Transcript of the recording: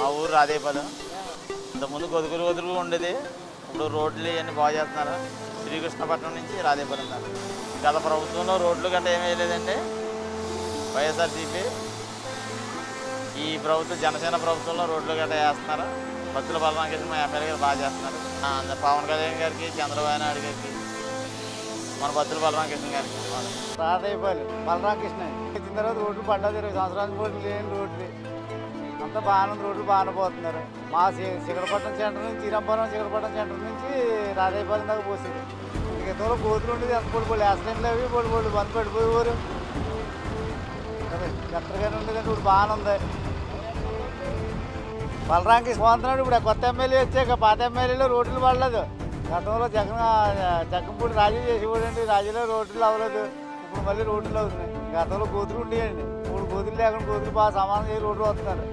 మా ఊరు రాదేపల్లి ఇంతకుముందు గొదుగురు గొదుగు ఉండేది. ఇప్పుడు రోడ్లు ఇవన్నీ బాగు చేస్తున్నారు. శ్రీకృష్ణపట్నం నుంచి రాదేపల్లి ఉన్నారు గత ప్రభుత్వంలో రోడ్లు కంటే ఏమీ లేదండి వైఎస్ఆర్సీపీ ఈ ప్రభుత్వం జనసేన ప్రభుత్వంలో రోడ్లు గట్రా వేస్తున్నారు. భక్తుల బలరామకృష్ణ మా ఎమ్మెల్యే గారు బాగా చేస్తున్నారు. పవన్ కళ్యాణ్ గారికి చంద్రబాబు నాయుడు గారికి మన భక్తుల బలరామకృష్ణ గారికి. రాదైపోయి బలరామకృష్ణ వచ్చిన తర్వాత రోడ్లు పడ్డా ఇరవై సంవత్సరాల రోడ్లు లేని రోడ్లు. అంతా బాగానే ఉంది, రోడ్లు బాగానే పోతున్నారు. మా శిఖరపట్నం సెంటర్ నుంచి చీరంపురం శిఖరపట్నం సెంటర్ నుంచి రాధాయపాలెం దాకా పోసింది. ఇంకెంతలో కోతులు ఉండేది ఎంత పొడి పొడి యాక్సిడెంట్లు అవి పొడి పొడి బంద్ పడిపోయేవారు. ఎక్కడికైనా ఉండేదంటే ఇప్పుడు బాగానే ఉంది. బలరాంకి పోతున్నాడు ఇప్పుడు కొత్త ఎమ్మెల్యే వచ్చాక పాత ఎమ్మెల్యేలో రోడ్లు పడలేదు. గతంలో జగన్ జగన్పూడి రాజీ చేసేవాడండి రాజీలో రోడ్లు అవ్వలేదు. ఇప్పుడు మళ్ళీ రోడ్లు అవుతున్నాయి. గతంలో కోతులు ఉండేయండి. ఇప్పుడు కోతులు లేకుండా కోతులు బాగా సమానం చేసి రోడ్లు వస్తున్నారు.